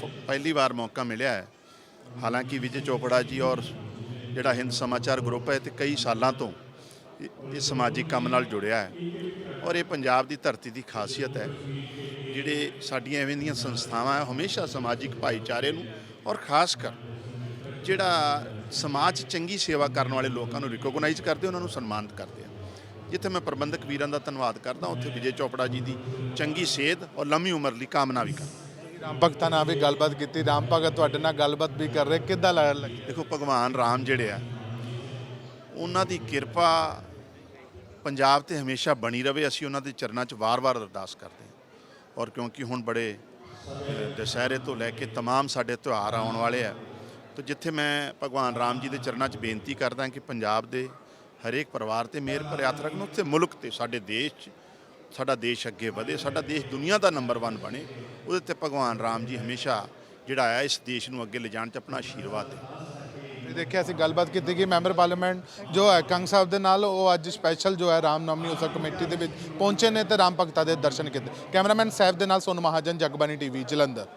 ਫ- ਪਹਿਲੀ ਵਾਰ ਮੌਕਾ ਮਿਲਿਆ ਹੈ। ਹਾਲਾਂਕਿ ਵਿਜੇ ਚੋਪੜਾ ਜੀ ਔਰ ਜਿਹੜਾ ਹਿੰਦ ਸਮਾਚਾਰ ਗਰੁੱਪ ਹੈ, ਤੇ ਕਈ ਸਾਲਾਂ ਤੋਂ ਇਹ- ਸਮਾਜਿਕ ਕੰਮ ਨਾਲ ਜੁੜਿਆ ਹੈ ਔਰ ਇਹ ਪੰਜਾਬ ਦੀ ਧਰਤੀ ਦੀ ਖਾਸੀਅਤ ਹੈ। ਜਿਹੜੇ ਸਾਡੀਆਂ ਐਵੇਂ ਦੀਆਂ ਸੰਸਥਾਵਾਂ ਹੈ, ਹਮੇਸ਼ਾ ਸਮਾਜਿਕ ਭਾਈਚਾਰੇ ਨੂੰ ਔਰ ਖਾਸ ਕਰ ਜਿਹੜਾ ਸਮਾਜ 'ਚ ਚੰਗੀ ਸੇਵਾ ਕਰਨ ਵਾਲੇ ਲੋਕਾਂ ਨੂੰ ਰਿਕੋਗਨਾਈਜ਼ ਕਰਦੇ, ਉਹਨਾਂ ਨੂੰ ਸਨਮਾਨਿਤ ਕਰਦੇ ਆ ਜਿੱਥੇ ਮੈਂ ਪ੍ਰਬੰਧਕ ਵੀਰਾਂ ਦਾ ਧੰਨਵਾਦ ਕਰਦਾ, ਉੱਥੇ ਵਿਜੇ ਚੋਪੜਾ ਜੀ ਦੀ ਚੰਗੀ ਸਿਹਤ ਔਰ ਲੰਮੀ ਉਮਰ ਲਈ ਕਾਮਨਾ ਵੀ ਕਰਦਾ। ਰਾਮ ਭਗਤਾਂ ਨਾਲ ਵੀ ਗੱਲਬਾਤ ਕੀਤੀ ਰਾਮ ਭਗਤ ਤੁਹਾਡੇ ਨਾਲ ਗੱਲਬਾਤ ਵੀ ਕਰ ਰਹੇ ਕਿੱਦਾਂ ਲੱਗ ਲੱਗੀ ਦੇਖੋ ਭਗਵਾਨ ਰਾਮ ਜਿਹੜੇ ਆ ਉਹਨਾਂ ਦੀ ਕਿਰਪਾ ਪੰਜਾਬ ਤੇ ਹਮੇਸ਼ਾ ਬਣੀ ਰਵੇ ਅਸੀਂ ਉਹਨਾਂ ਦੇ ਚਰਨਾਂ 'ਚ ਵਾਰ-ਵਾਰ ਅਰਦਾਸ ਕਰਦੇ ਹਾਂ ਔਰ ਕਿਉਂਕਿ ਹੁਣ ਬੜੇ ਅ, ਦੁਸਹਿਰੇ ਤੋਂ ਲੈ ਕੇ तमाम ਸਾਡੇ ਤਿਉਹਾਰ ਆਉਣ ਵਾਲੇ ਆ ਤਾਂ ਜਿੱਥੇ ਮੈਂ ਭਗਵਾਨ ਰਾਮ ਜੀ ਦੇ ਚਰਨਾਂ 'ਚ ਬੇਨਤੀ ਕਰਦਾ ਕਿ ਪੰਜਾਬ ਦੇ ਹਰੇਕ ਪਰਿਵਾਰ ਤੇ ਮਿਹਰ ਭਰੇ ਹੱਥ ਰੱਖਣ ਉੱਥੇ ਮੁਲਕ ਤੇ ਸਾਡੇ ਦੇਸ਼ 'ਚ ਸਾਡਾ ਦੇਸ਼ ਅੱਗੇ ਵਧੇ, ਸਾਡਾ ਦੇਸ਼ ਦੁਨੀਆ ਦਾ ਨੰਬਰ 1 ਬਣੇ, ਉਹਦੇ ਤੇ ਭਗਵਾਨ ਰਾਮ ਜੀ ਹਮੇਸ਼ਾ ਜਿਹੜਾ ਆ, ਇਸ ਦੇਸ਼ ਨੂੰ ਅੱਗੇ ਲਿਜਾਣ 'ਚ ਆਪਣਾ ਆਸ਼ੀਰਵਾਦ ਦੇ। ਤੁਸੀਂ ਦੇਖਿਆ, ਅਸੀਂ ਗੱਲਬਾਤ ਕੀਤੀ ਕਿ ਮੈਂਬਰ ਪਾਰਲੀਮੈਂਟ ਜੋ ਹੈ, ਕੰਗ ਸਾਹਿਬ ਦੇ ਨਾਲ, ਉਹ ਅੱਜ ਸਪੈਸ਼ਲ ਜੋ ਹੈ, ਰਾਮ ਨਵਮੀ ਉਤਸਵ ਕਮੇਟੀ ਦੇ ਵਿੱਚ ਪਹੁੰਚੇ ਨੇ ਤੇ ਰਾਮ ਭਗਤਾਂ ਦੇ ਦਰਸ਼ਨ ਕੀਤੇ। ਕੈਮਰਾਮੈਨ ਸਾਹਿਬ ਦੇ ਨਾਲ ਸੋਨ ਮਹਾਜਨ ਜਗਬਾਨੀ ਟੀਵੀ, ਜਲੰਧਰ।